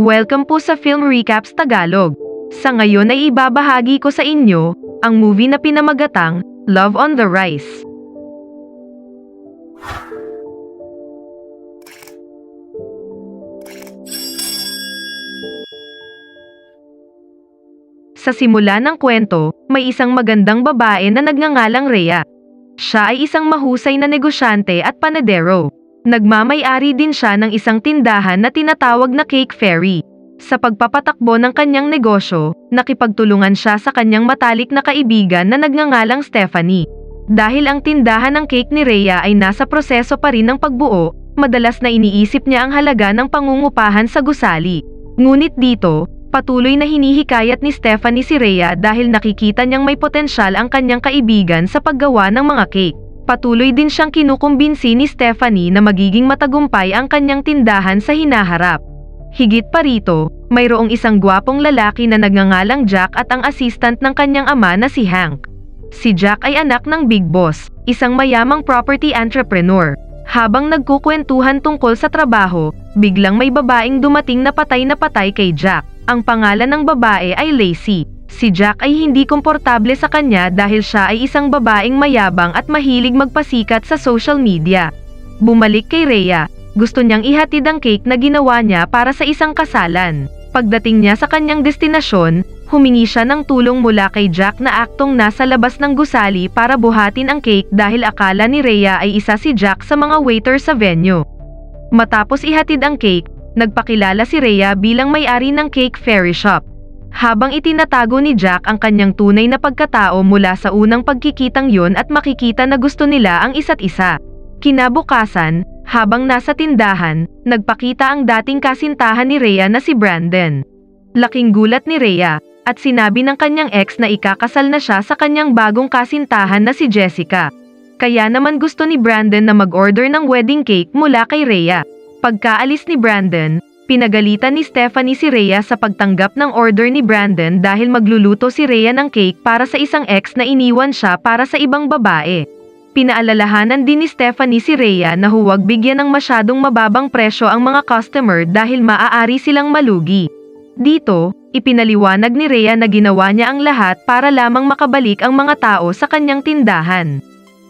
Welcome po sa Film Recaps Tagalog. Sa ngayon ay ibabahagi ko sa inyo ang movie na pinamagatang Love on the Rise. Sa simula ng kwento, may isang magandang babae na nagngangalang Rhea. Siya ay isang mahusay na negosyante at panadero. Nagmamay-ari din siya ng isang tindahan na tinatawag na Cake Fairy. Sa pagpapatakbo ng kanyang negosyo, nakipagtulungan siya sa kanyang matalik na kaibigan na nagngangalang Stephanie. Dahil ang tindahan ng cake ni Rhea ay nasa proseso pa rin ng pagbuo, madalas na iniisip niya ang halaga ng pangungupahan sa gusali. Ngunit dito, patuloy na hinihikayat ni Stephanie si Rhea dahil nakikita niyang may potensyal ang kanyang kaibigan sa paggawa ng mga cake. Patuloy din siyang kinukumbinsi ni Stephanie na magiging matagumpay ang kanyang tindahan sa hinaharap. Higit pa rito, mayroong isang gwapong lalaki na nagngangalang Jack at ang assistant ng kanyang ama na si Hank. Si Jack ay anak ng Big Boss, isang mayamang property entrepreneur. Habang nagkukwentuhan tungkol sa trabaho, biglang may babaeng dumating na patay na patay kay Jack. Ang pangalan ng babae ay Lacey. Si Jack ay hindi komportable sa kanya dahil siya ay isang babaeng mayabang at mahilig magpasikat sa social media. Bumalik kay Rhea, gusto niyang ihatid ang cake na ginawa niya para sa isang kasalan. Pagdating niya sa kanyang destinasyon, humingi siya ng tulong mula kay Jack na aktong nasa labas ng gusali para buhatin ang cake dahil akala ni Rhea ay isa si Jack sa mga waiter sa venue. Matapos ihatid ang cake, nagpakilala si Rhea bilang may-ari ng Cake Fairy Shop. Habang itinatago ni Jack ang kanyang tunay na pagkatao mula sa unang pagkikitang yon at makikita na gusto nila ang isa't isa. Kinabukasan, habang nasa tindahan, nagpakita ang dating kasintahan ni Rhea na si Brandon. Laking gulat ni Rhea, at sinabi ng kanyang ex na ikakasal na siya sa kanyang bagong kasintahan na si Jessica. Kaya naman gusto ni Brandon na mag-order ng wedding cake mula kay Rhea. Pagkaalis ni Brandon, pinagalitan ni Stephanie si Rhea sa pagtanggap ng order ni Brandon dahil magluluto si Rhea ng cake para sa isang ex na iniwan siya para sa ibang babae. Pinaalalahanan din ni Stephanie si Rhea na huwag bigyan ng masyadong mababang presyo ang mga customer dahil maaari silang malugi. Dito, ipinaliwanag ni Rhea na ginawa niya ang lahat para lamang makabalik ang mga tao sa kanyang tindahan.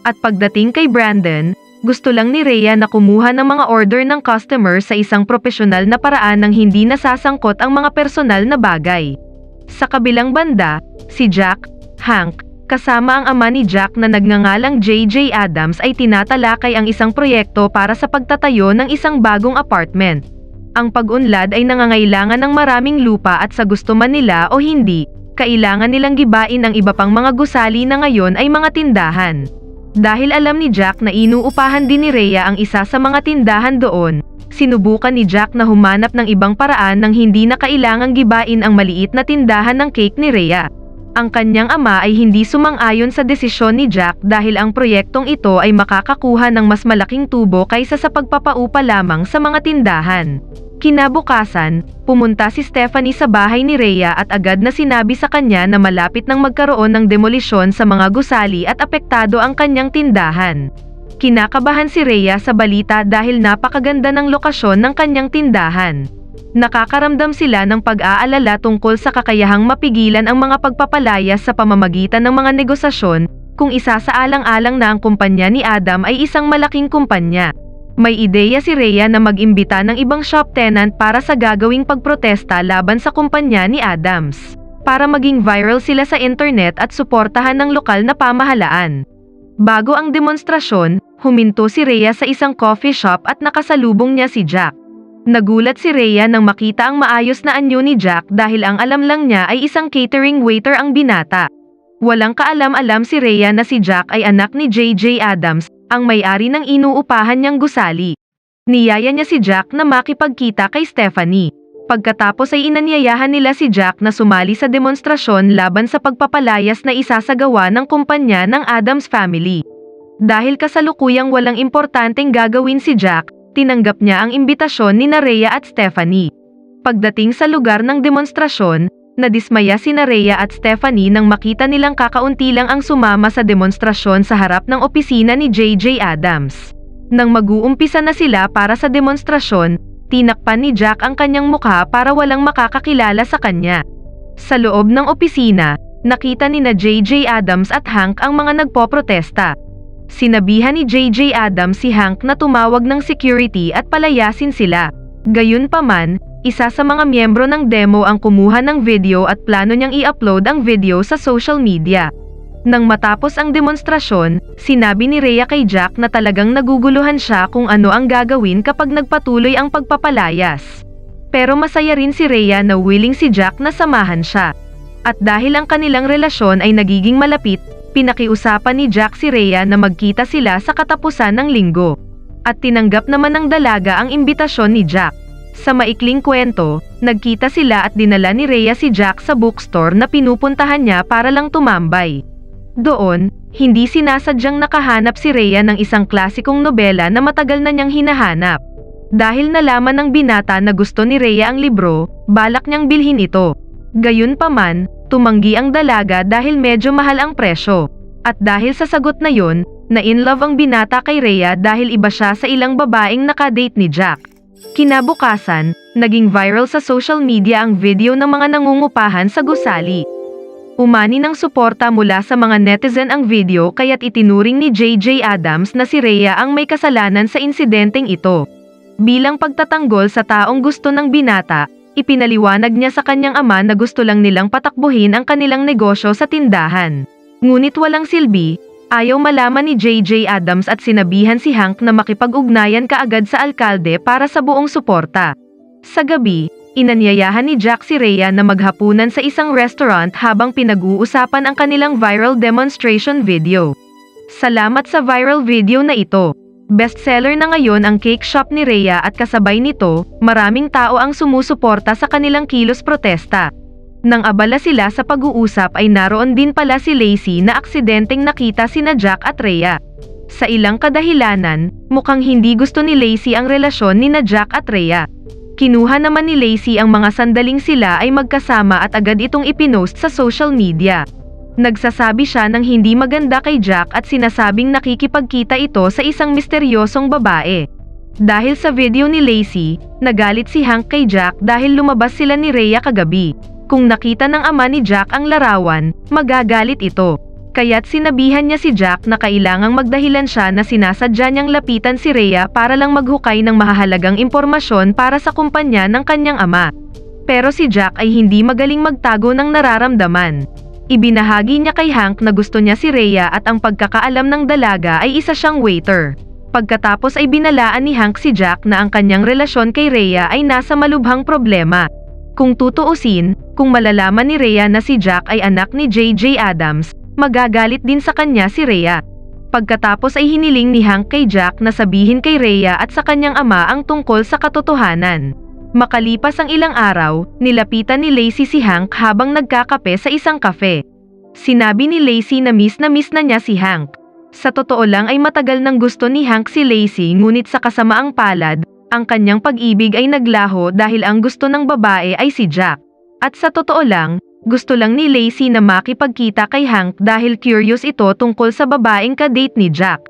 At pagdating kay Brandon, gusto lang ni Rhea na kumuha ng mga order ng customer sa isang propesyonal na paraan ng hindi nasasangkot ang mga personal na bagay. Sa kabilang banda, si Jack, Hank, kasama ang ama ni Jack na nagngangalang JJ Adams ay tinatalakay ang isang proyekto para sa pagtatayo ng isang bagong apartment. Ang pag-unlad ay nangangailangan ng maraming lupa at sa gusto man nila o hindi, kailangan nilang gibain ang iba pang mga gusali na ngayon ay mga tindahan. Dahil alam ni Jack na inuupahan din ni Rhea ang isa sa mga tindahan doon, sinubukan ni Jack na humanap ng ibang paraan nang hindi na kailangang gibain ang maliit na tindahan ng cake ni Rhea. Ang kanyang ama ay hindi sumang-ayon sa desisyon ni Jack dahil ang proyektong ito ay makakakuha ng mas malaking tubo kaysa sa pagpapaupa lamang sa mga tindahan. Kinabukasan, pumunta si Stephanie sa bahay ni Rhea at agad na sinabi sa kanya na malapit nang magkaroon ng demolisyon sa mga gusali at apektado ang kanyang tindahan. Kinakabahan si Rhea sa balita dahil napakaganda ng lokasyon ng kanyang tindahan. Nakakaramdam sila ng pag-aalala tungkol sa kakayahang mapigilan ang mga pagpapalayas sa pamamagitan ng mga negosasyon kung isa sa alang-alang na ang kumpanya ni Adam ay isang malaking kumpanya. May ideya si Rhea na mag-imbita ng ibang shop tenant para sa gagawing pagprotesta laban sa kumpanya ni Adams. Para maging viral sila sa internet at suportahan ng lokal na pamahalaan. Bago ang demonstrasyon, huminto si Rhea sa isang coffee shop at nakasalubong niya si Jack. Nagulat si Rhea nang makita ang maayos na anyo ni Jack dahil ang alam lang niya ay isang catering waiter ang binata. Walang kaalam-alam si Rhea na si Jack ay anak ni JJ Adams, ang may-ari ng inuupahan niyang gusali. Niyaya niya si Jack na makipagkita kay Stephanie. Pagkatapos ay inanyayahan nila si Jack na sumali sa demonstrasyon laban sa pagpapalayas na isasagawa ng kumpanya ng Adams family. Dahil kasalukuyang walang importanteng gagawin si Jack, tinanggap niya ang imbitasyon ni Rhea at Stephanie. Pagdating sa lugar ng demonstrasyon, nadismaya si Rhea at Stephanie nang makita nilang kakaunti lang ang sumama sa demonstrasyon sa harap ng opisina ni JJ Adams. Nang mag-uumpisa na sila para sa demonstrasyon, Tinakpan ni Jack ang kanyang mukha para walang makakakilala sa kanya. Sa loob ng opisina, nakita ni na JJ Adams at Hank ang mga nagpoprotesta. Sinabihan ni JJ Adams si Hank na tumawag ng security at palayasin sila. Gayunpaman, isa sa mga miyembro ng demo ang kumuha ng video at plano niyang i-upload ang video sa social media. Nang matapos ang demonstrasyon, sinabi ni Rhea kay Jack na talagang naguguluhan siya kung ano ang gagawin kapag nagpatuloy ang pagpapalayas. Pero masaya rin si Rhea na willing si Jack na samahan siya. At dahil ang kanilang relasyon ay nagiging malapit, pinakiusapan ni Jack si Rhea na magkita sila sa katapusan ng linggo. At tinanggap naman ng dalaga ang imbitasyon ni Jack. Sa maikling kwento, nagkita sila at dinala ni Rhea si Jack sa bookstore na pinupuntahan niya para lang tumambay. Doon, hindi sinasadyang nakahanap si Rhea ng isang klasikong nobela na matagal na niyang hinahanap. Dahil nalaman ng binata na gusto ni Rhea ang libro, balak niyang bilhin ito. Gayunpaman, tumanggi ang dalaga dahil medyo mahal ang presyo. At dahil sa sagot na yon, na-inlove ang binata kay Rhea dahil iba siya sa ilang babaeng nakadate ni Jack. Kinabukasan, naging viral sa social media ang video ng mga nangungupahan sa gusali. Umani ng suporta mula sa mga netizen ang video kaya't itinuring ni JJ Adams na si Rhea ang may kasalanan sa insidenteng ito. Bilang pagtatanggol sa taong gusto ng binata, ipinaliwanag niya sa kanyang ama na gusto lang nilang patakbuhin ang kanilang negosyo sa tindahan. Ngunit walang silbi, ayaw malaman ni JJ Adams at sinabihan si Hank na makipag-ugnayan kaagad sa alkalde para sa buong suporta. Sa gabi, inanyayahan ni Jack si Rhea na maghapunan sa isang restaurant habang pinag-uusapan ang kanilang viral demonstration video. Salamat sa viral video na ito. Bestseller na ngayon ang cake shop ni Rhea at kasabay nito, maraming tao ang sumusuporta sa kanilang kilos protesta. Nang abala sila sa pag-uusap ay naroon din pala si Lacey na aksidenteng nakita sina Jack at Rhea. Sa ilang kadahilanan, mukhang hindi gusto ni Lacey ang relasyon ni na Jack at Rhea. Kinuha naman ni Lacey ang mga sandaling sila ay magkasama at agad itong ipinost sa social media. Nagsasabi siya ng hindi maganda kay Jack at sinasabing nakikipagkita ito sa isang misteryosong babae. Dahil sa video ni Lacey, nagalit si Hank kay Jack dahil lumabas sila ni Rhea kagabi. Kung nakita ng ama ni Jack ang larawan, magagalit ito. Kaya't sinabihan niya si Jack na kailangang magdahilan siya na sinasadya niyang lapitan si Rhea para lang maghukay ng mahahalagang impormasyon para sa kumpanya ng kanyang ama. Pero si Jack ay hindi magaling magtago ng nararamdaman. Ibinahagi niya kay Hank na gusto niya si Rhea at ang pagkakaalam ng dalaga ay isa siyang waiter. Pagkatapos ay binalaan ni Hank si Jack na ang kanyang relasyon kay Rhea ay nasa malubhang problema. Kung tutuusin, kung malalaman ni Rhea na si Jack ay anak ni JJ Adams, magagalit din sa kanya si Rhea. Pagkatapos ay hiniling ni Hank kay Jack na sabihin kay Rhea at sa kanyang ama ang tungkol sa katotohanan. Makalipas ang ilang araw, nilapitan ni Lacey si Hank habang nagkakape sa isang kafe. Sinabi ni Lacey na miss na miss na niya si Hank. Sa totoo lang ay matagal nang gusto ni Hank si Lacey ngunit sa kasamaang palad, ang kanyang pag-ibig ay naglaho dahil ang gusto ng babae ay si Jack. At sa totoo lang, gusto lang ni Lacey na makipagkita kay Hank dahil curious ito tungkol sa babaeng kadate ni Jack.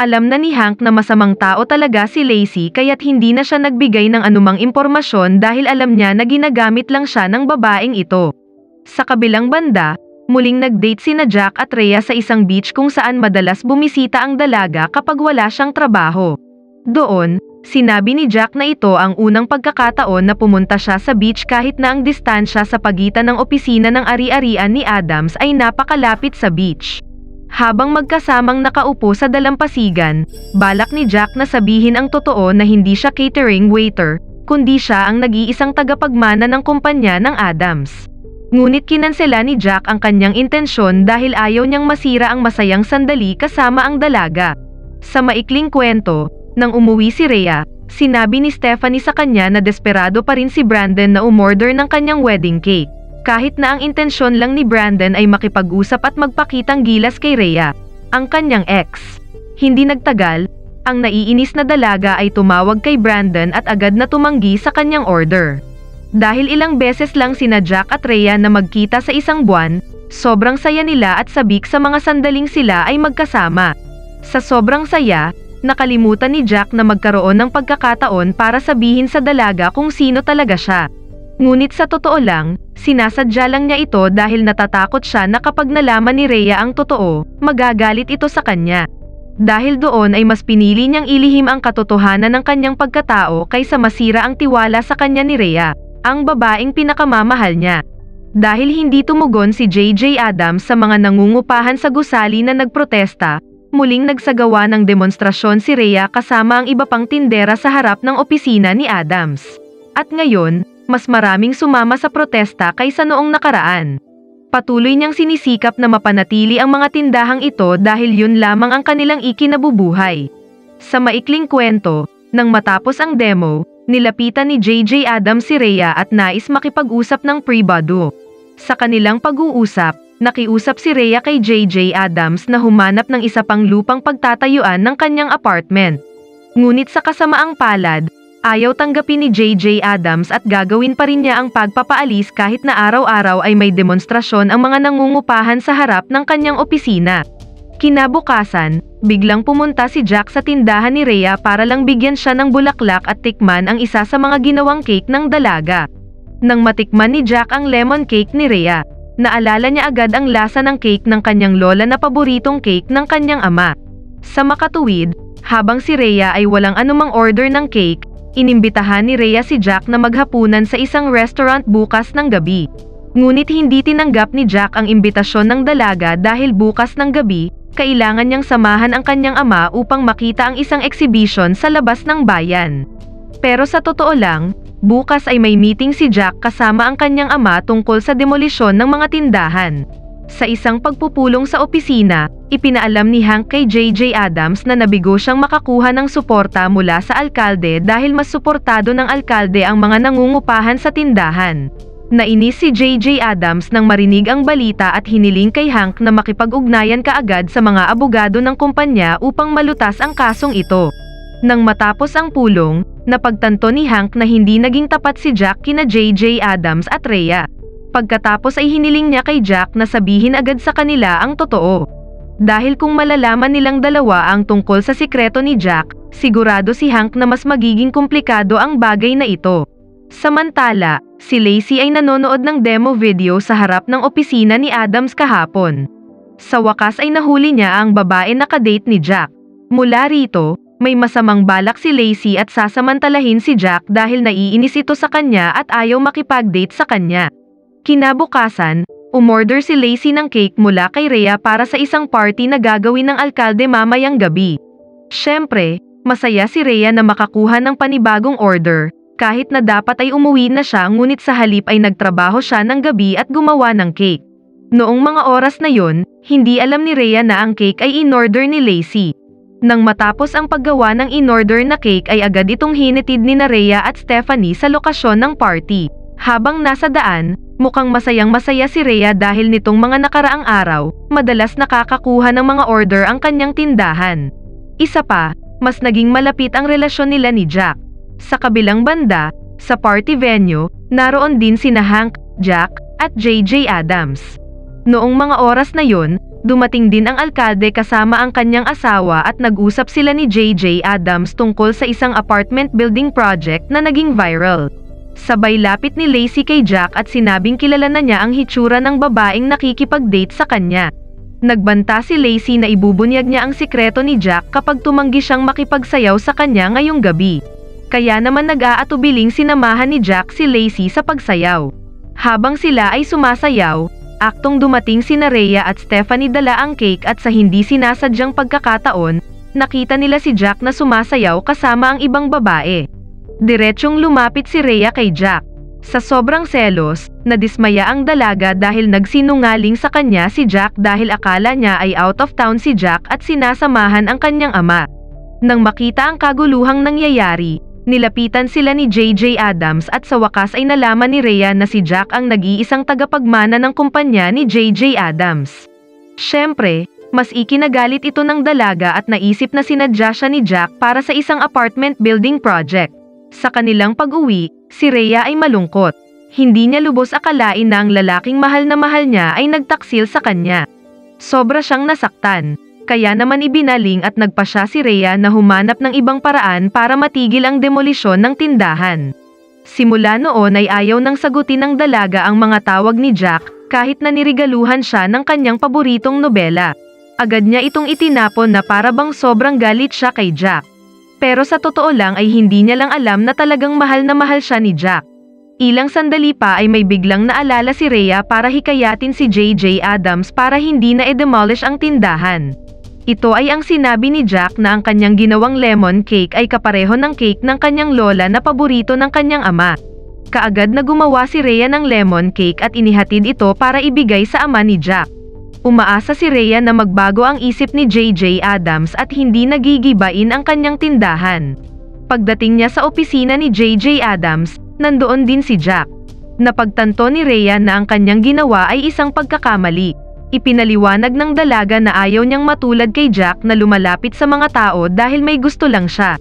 Alam na ni Hank na masamang tao talaga si Lacey kaya't hindi na siya nagbigay ng anumang impormasyon dahil alam niya na ginagamit lang siya ng babaeng ito. Sa kabilang banda, muling nag-date sina Jack at Rhea sa isang beach kung saan madalas bumisita ang dalaga kapag wala siyang trabaho. Doon, sinabi ni Jack na ito ang unang pagkakataon na pumunta siya sa beach kahit na ang distansya sa pagitan ng opisina ng ari-arian ni Adams ay napakalapit sa beach. Habang magkasamang nakaupo sa dalampasigan, balak ni Jack na sabihin ang totoo na hindi siya catering waiter, kundi siya ang nag-iisang tagapagmana ng kumpanya ng Adams. Ngunit kinansela ni Jack ang kanyang intensyon dahil ayaw niyang masira ang masayang sandali kasama ang dalaga. Sa maikling kwento, nang umuwi si Rhea, sinabi ni Stephanie sa kanya na desperado pa rin si Brandon na umorder ng kanyang wedding cake. Kahit na ang intensyon lang ni Brandon ay makipag-usap at magpakitang gilas kay Rhea, ang kanyang ex. Hindi nagtagal, ang naiinis na dalaga ay tumawag kay Brandon at agad na tumanggi sa kanyang order. Dahil ilang beses lang sina Jack at Rhea na magkita sa isang buwan, sobrang saya nila at sabik sa mga sandaling sila ay magkasama. Sa sobrang saya, nakalimutan ni Jack na magkaroon ng pagkakataon para sabihin sa dalaga kung sino talaga siya. Ngunit sa totoo lang, sinasadya lang niya ito dahil natatakot siya na kapag nalaman ni Rhea ang totoo, magagalit ito sa kanya. Dahil doon ay mas pinili niyang ilihim ang katotohanan ng kanyang pagkatao kaysa masira ang tiwala sa kanya ni Rhea, ang babaeng pinakamamahal niya. Dahil hindi tumugon si JJ Adams sa mga nangungupahan sa gusali na nagprotesta, muling nagsagawa ng demonstrasyon si Rhea kasama ang iba pang tindera sa harap ng opisina ni Adams. At ngayon, mas maraming sumama sa protesta kaysa noong nakaraan. Patuloy niyang sinisikap na mapanatili ang mga tindahang ito dahil yun lamang ang kanilang ikinabubuhay. Sa maikling kwento, nang matapos ang demo, nilapitan ni JJ Adams si Rhea at nais makipag-usap ng pre-bado. Sa kanilang pag-uusap, nakiusap si Rhea kay JJ Adams na humanap ng isa pang lupang pagtatayuan ng kanyang apartment. Ngunit sa kasamaang palad, ayaw tanggapin ni JJ Adams at gagawin pa rin niya ang pagpapaalis kahit na araw-araw ay may demonstrasyon ang mga nangungupahan sa harap ng kanyang opisina. Kinabukasan, biglang pumunta si Jack sa tindahan ni Rhea para lang bigyan siya ng bulaklak at tikman ang isa sa mga ginawang cake ng dalaga. Nang matikman ni Jack ang lemon cake ni Rhea, naalala niya agad ang lasa ng cake ng kanyang lola na paboritong cake ng kanyang ama. Sa makatuwid, habang si Rhea ay walang anumang order ng cake, inimbitahan ni Rhea si Jack na maghapunan sa isang restaurant bukas ng gabi. Ngunit hindi tinanggap ni Jack ang imbitasyon ng dalaga dahil bukas ng gabi, kailangan niyang samahan ang kanyang ama upang makita ang isang exhibition sa labas ng bayan. Pero sa totoo lang, bukas ay may meeting si Jack kasama ang kanyang ama tungkol sa demolisyon ng mga tindahan. Sa isang pagpupulong sa opisina, ipinaalam ni Hank kay JJ Adams na nabigo siyang makakuha ng suporta mula sa alkalde dahil mas suportado ng alkalde ang mga nangungupahan sa tindahan. Nainis si JJ Adams nang marinig ang balita at hiniling kay Hank na makipag-ugnayan kaagad sa mga abogado ng kumpanya upang malutas ang kasong ito. Nang matapos ang pulong, napagtanto ni Hank na hindi naging tapat si Jack kina JJ Adams at Rhea. Pagkatapos ay hiniling niya kay Jack na sabihin agad sa kanila ang totoo. Dahil kung malalaman nilang dalawa ang tungkol sa sikreto ni Jack, sigurado si Hank na mas magiging komplikado ang bagay na ito. Samantala, si Lacey ay nanonood ng demo video sa harap ng opisina ni Adams kahapon. Sa wakas ay nahuli niya ang babae na kadate ni Jack. Mula rito, may masamang balak si Lacey at sasamantalahin si Jack dahil naiinis ito sa kanya at ayaw makipag-date sa kanya. Kinabukasan, umorder si Lacey ng cake mula kay Rhea para sa isang party na gagawin ng alkalde mamayang gabi. Siyempre, masaya si Rhea na makakuha ng panibagong order, kahit na dapat ay umuwi na siya ngunit sa halip ay nagtrabaho siya ng gabi at gumawa ng cake. Noong mga oras na yon, hindi alam ni Rhea na ang cake ay in-order ni Lacey. Nang matapos ang paggawa ng in-order na cake ay agad itong hinitid ni na Rhea at Stephanie sa lokasyon ng party. Habang nasa daan, mukhang masayang masaya si Rhea dahil nitong mga nakaraang araw, madalas nakakakuha ng mga order ang kanyang tindahan. Isa pa, mas naging malapit ang relasyon nila ni Jack. Sa kabilang banda, sa party venue, naroon din sina Hank, Jack, at JJ Adams. Noong mga oras na yun, dumating din ang alkalde kasama ang kanyang asawa at nag-usap sila ni JJ Adams tungkol sa isang apartment building project na naging viral. Sabay lapit ni Lacey kay Jack at sinabing kilala na niya ang hitsura ng babaeng nakikipag-date sa kanya. Nagbanta si Lacey na ibubunyag niya ang sikreto ni Jack kapag tumanggi siyang makipagsayaw sa kanya ngayong gabi. Kaya naman nag-aatubiling sinamahan ni Jack si Lacey sa pagsayaw. Habang sila ay sumasayaw, aktong dumating si Rhea at Stephanie dala ang cake at sa hindi sinasadyang pagkakataon, nakita nila si Jack na sumasayaw kasama ang ibang babae. Diretsyong lumapit si Rhea kay Jack. Sa sobrang selos, nadismaya ang dalaga dahil nagsinungaling sa kanya si Jack dahil akala niya ay out of town si Jack at sinasamahan ang kanyang ama. Nang makita ang kaguluhang nangyayari, Nilapitan sila ni JJ Adams at sa wakas ay nalaman ni Rhea na si Jack ang nag-iisang tagapagmana ng kumpanya ni JJ Adams. Siyempre, mas ikinagalit ito ng dalaga at naisip na sinadya siya ni Jack para sa isang apartment building project. Sa kanilang pag-uwi, si Rhea ay malungkot. Hindi niya lubos akalain na ang lalaking mahal na mahal niya ay nagtaksil sa kanya. Sobra siyang nasaktan. Kaya naman ibinaling at nagpasya si Rhea na humanap ng ibang paraan para matigil ang demolisyon ng tindahan. Simula noon ay ayaw nang sagutin ng dalaga ang mga tawag ni Jack kahit na nirigaluhan siya ng kanyang paboritong nobela. Agad niya itong itinapon na para bang sobrang galit siya kay Jack. Pero sa totoo lang ay hindi niya lang alam na talagang mahal na mahal siya ni Jack. Ilang sandali pa ay may biglang naalala si Rhea para hikayatin si JJ Adams para hindi na e-demolish ang tindahan. Ito ay ang sinabi ni Jack na ang kanyang ginawang lemon cake ay kapareho ng cake ng kanyang lola na paborito ng kanyang ama. Kaagad na gumawa si Rhea ng lemon cake at inihatid ito para ibigay sa ama ni Jack. Umaasa si Rhea na magbago ang isip ni JJ Adams at hindi nagigibain ang kanyang tindahan. Pagdating niya sa opisina ni JJ Adams, nandoon din si Jack. Napagtanto ni Rhea na ang kanyang ginawa ay isang pagkakamali. Ipinaliwanag ng dalaga na ayaw niyang matulad kay Jack na lumalapit sa mga tao dahil may gusto lang siya.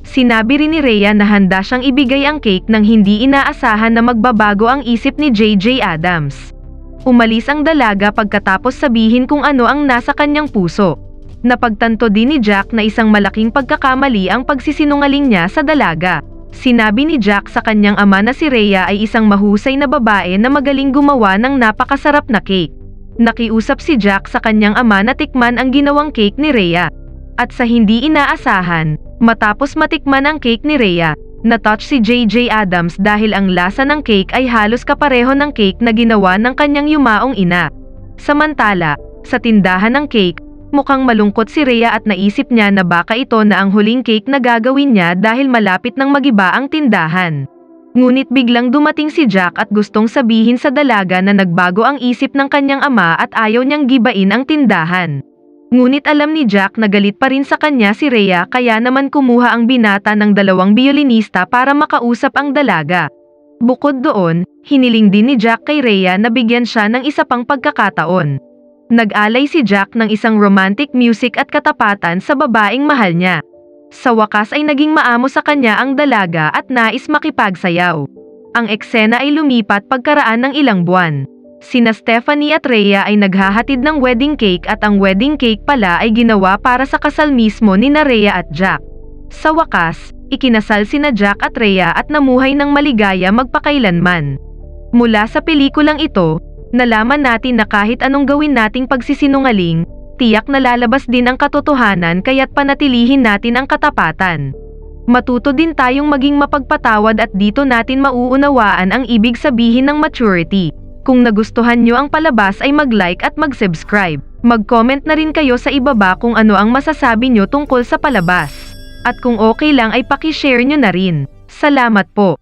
Sinabi rin ni Rhea na handa siyang ibigay ang cake nang hindi inaasahan na magbabago ang isip ni JJ Adams. Umalis ang dalaga pagkatapos sabihin kung ano ang nasa kanyang puso. Napagtanto din ni Jack na isang malaking pagkakamali ang pagsisinungaling niya sa dalaga. Sinabi ni Jack sa kanyang ama na si Rhea ay isang mahusay na babae na magaling gumawa ng napakasarap na cake. Nakiusap si Jack sa kanyang ama na tikman ang ginawang cake ni Rhea. At sa hindi inaasahan, matapos matikman ang cake ni Rhea, na-touch si JJ Adams dahil ang lasa ng cake ay halos kapareho ng cake na ginawa ng kanyang yumaong ina. Samantala, sa tindahan ng cake, mukhang malungkot si Rhea at naisip niya na baka ito na ang huling cake na gagawin niya dahil malapit nang magiba ang tindahan. Ngunit biglang dumating si Jack at gustong sabihin sa dalaga na nagbago ang isip ng kanyang ama at ayaw niyang gibain ang tindahan. Ngunit alam ni Jack na galit pa rin sa kanya si Rhea kaya naman kumuha ang binata ng dalawang biolinista para makausap ang dalaga. Bukod doon, hiniling din ni Jack kay Rhea na bigyan siya ng isa pang pagkakataon. Nag-alay si Jack ng isang romantic music at katapatan sa babaeng mahal niya. Sa wakas ay naging maamo sa kanya ang dalaga at nais makipagsayaw. Ang eksena ay lumipat pagkaraan ng ilang buwan. Sina Stephanie at Rhea ay naghahatid ng wedding cake at ang wedding cake pala ay ginawa para sa kasal mismo ni na Rhea at Jack. Sa wakas, ikinasal sina Jack at Rhea at namuhay ng maligaya magpakailanman. Mula sa pelikulang ito, nalaman natin na kahit anong gawin nating pagsisinungaling, tiyak na lalabas din ang katotohanan kaya't panatilihin natin ang katapatan. Matuto din tayong maging mapagpatawad at dito natin mauunawaan ang ibig sabihin ng maturity. Kung nagustuhan nyo ang palabas ay mag-like at mag-subscribe. Mag-comment na rin kayo sa ibaba kung ano ang masasabi nyo tungkol sa palabas. At kung okay lang ay pakishare nyo na rin. Salamat po.